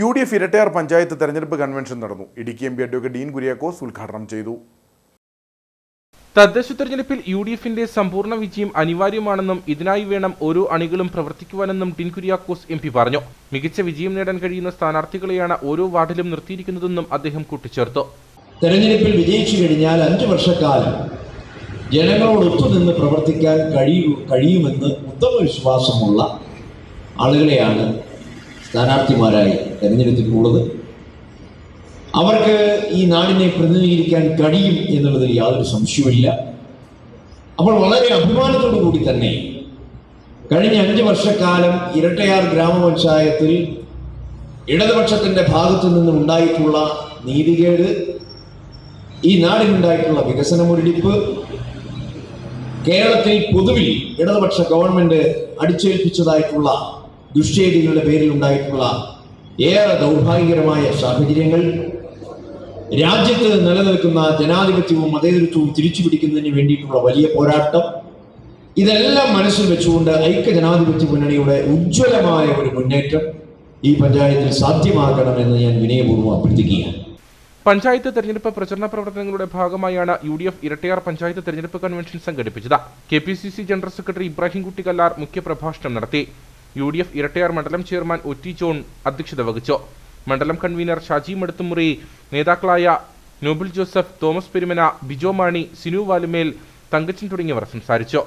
U D F Erattayar panchayat തെരഞ്ഞെടുപ്പ് convention നടന്നു. Idukki M P advocate Dean Kuriakose ഉദ്ഘാടനം ചെയ്തു. തദ്ദേശ തെരഞ്ഞെടുപ്പിൽ യു ഡി എഫിന്റെ സമ്പൂർണ വിജയം അനിവാര്യമാണെന്നും ഇതിനായി വേണം ഓരോ അണികളും പ്രവർത്തിക്കുവാനെന്നും ടിൻ കുര്യാക്കോസ് എം പി പറഞ്ഞു. മികച്ച വിജയം നേടാൻ കഴിയുന്ന സ്ഥാനാർത്ഥികളെയാണ് ഓരോ വാർഡിലും നിർത്തിയിരിക്കുന്നതെന്നും അദ്ദേഹം കൂട്ടിച്ചേർത്തു. തെരഞ്ഞെടുപ്പിൽ വിജയിച്ചു കഴിഞ്ഞാൽ അഞ്ചു വർഷക്കാലം ജനങ്ങളോട് നിന്ന് പ്രവർത്തിക്കാൻ കഴിയൂ കഴിയുമെന്ന് ഉത്തമ വിശ്വാസമുള്ള ആളുകളെയാണ് സ്ഥാനാർത്ഥിമാരായി തെരഞ്ഞെടുത്തിട്ടുള്ളത്. അവർക്ക് ഈ നാടിനെ പ്രതിനിധീകരിക്കാൻ കഴിയും എന്നുള്ളതിൽ യാതൊരു സംശയവുമില്ല. അപ്പോൾ വളരെ അഭിമാനത്തോടു കൂടി തന്നെ കഴിഞ്ഞ അഞ്ച് വർഷക്കാലം ഇരട്ടയാർ ഗ്രാമപഞ്ചായത്തിൽ ഇടതുപക്ഷത്തിന്റെ ഭാഗത്തു നിന്നും ഉണ്ടായിട്ടുള്ള നീതികേട് ഈ നാടിനുണ്ടായിട്ടുള്ള വികസന മുരടിപ്പ് കേരളത്തിൽ പൊതുവിൽ ഇടതുപക്ഷ ഗവൺമെന്റ് അടിച്ചേൽപ്പിച്ചതായിട്ടുള്ള ദുഷ്ചെയ്തികളുടെ പേരിൽ ഉണ്ടായിട്ടുള്ള ഏറെ ദൗർഭാഗ്യകരമായ സാഹചര്യങ്ങൾ രാജ്യത്ത് നിലനിൽക്കുന്ന ജനാധിപത്യവും മതേതരത്വവും തിരിച്ചു പിടിക്കുന്നതിന് വേണ്ടിയിട്ടുള്ള വലിയ പോരാട്ടം ഇതെല്ലാം മനസ്സിൽ വെച്ചുകൊണ്ട് ഐക്യ ജനാധിപത്യ മുന്നണിയുടെ ഉജ്ജ്വലമായ ഒരു മുന്നേറ്റം ഈ പഞ്ചായത്തിൽ സാധ്യമാക്കണമെന്ന് ഞാൻ വിനയപൂർവം അഭ്യർത്ഥിക്കുകയാണ്. പഞ്ചായത്ത് തെരഞ്ഞെടുപ്പ് പ്രചരണ പ്രവർത്തനങ്ങളുടെ ഭാഗമായാണ് U D F Erattayar panchayat തെരഞ്ഞെടുപ്പ് കൺവെൻഷൻ സംഘടിപ്പിച്ചത്. K P C C general secretary Ibrahimkutty Kallar മുഖ്യപ്രഭാഷണം നടത്തി. യു ഡി എഫ് ഇരട്ടയാർ മണ്ഡലം ചെയർമാൻ ഒ ടി ജോൺ അധ്യക്ഷത വഹിച്ചു. മണ്ഡലം കൺവീനർ ഷാജി മടുത്തുമുറി നേതാക്കളായ നോബിൾ ജോസഫ് തോമസ് പെരുമന ബിജോ മാണി സിനു വാലുമേൽ തങ്കച്ചൻ തുടങ്ങിയവർ സംസാരിച്ചു.